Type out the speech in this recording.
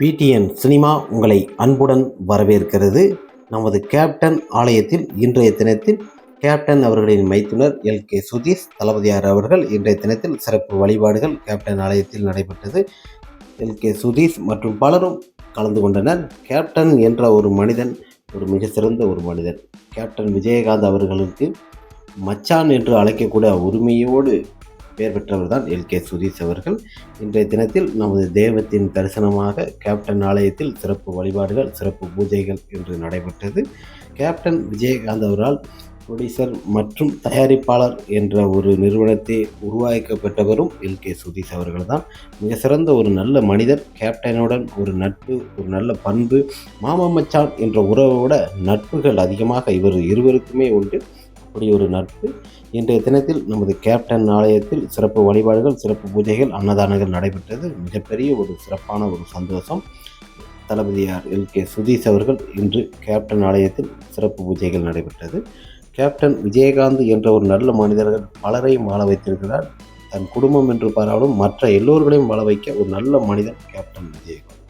PTN cinema உங்களை அன்புடன் வரவேற்கிறது. நமது கேப்டன் ஆலயத்தில் இன்றைய தினத்தில் கேப்டன் அவர்களின் மைத்துனர் எல். கே. சுதீஷ் தளபதியார் அவர்கள் இன்றைய தினத்தில் சிறப்பு வழிபாடுகள் கேப்டன் ஆலயத்தில் நடைபெற்றது. எல். கே. சுதீஷ் மற்றும் பலரும் கலந்து கொண்டனர். கேப்டன் என்ற ஒரு மனிதன் ஒரு மிக சிறந்த ஒரு மனிதன். கேப்டன் விஜயகாந்த் அவர்களுக்கு மச்சான் என்று அழைக்கக்கூடிய உரிமையோடு பெயர் பெற்றவர் தான் எல். கே. சுதீஷ் அவர்கள். இன்றைய தினத்தில் நமது தெய்வத்தின் தரிசனமாக கேப்டன் ஆலயத்தில் சிறப்பு வழிபாடுகள் சிறப்பு பூஜைகள் என்று நடைபெற்றது. கேப்டன் விஜயகாந்த் அவரால் ப்ரொடியூசர் மற்றும் தயாரிப்பாளர் என்ற ஒரு நிறுவனத்தை உருவாக்கப்பட்டவரும் எல். கே. சுதீஷ் அவர்கள் தான் மிக சிறந்த ஒரு நல்ல மனிதர் கேப்டனுடன் ஒரு நட்பு ஒரு நல்ல பண்பு மாமா மச்சான் என்ற உறவோட நட்புகள் அதிகமாக இவர் இருவருக்குமே உண்டு. அப்படி ஒரு நட்பு. இன்றைய தினத்தில் நமது கேப்டன் ஆலயத்தில் சிறப்பு வழிபாடுகள் சிறப்பு பூஜைகள் அன்னதானங்கள் நடைபெற்றது. மிகப்பெரிய ஒரு சிறப்பான ஒரு சந்தோஷம். தளபதியார் எல். கே. சுதீஷ் அவர்கள் இன்று கேப்டன் ஆலயத்தில் சிறப்பு பூஜைகள் நடைபெற்றது. கேப்டன் விஜயகாந்த் என்ற ஒரு நல்ல மனிதர்கள் பலரையும் வாழ வைத்திருக்கிறார். தன் குடும்பம் என்று பாராலும் மற்ற எல்லோர்களையும் வாழ வைக்க ஒரு நல்ல மனிதன் கேப்டன் விஜயகாந்த்.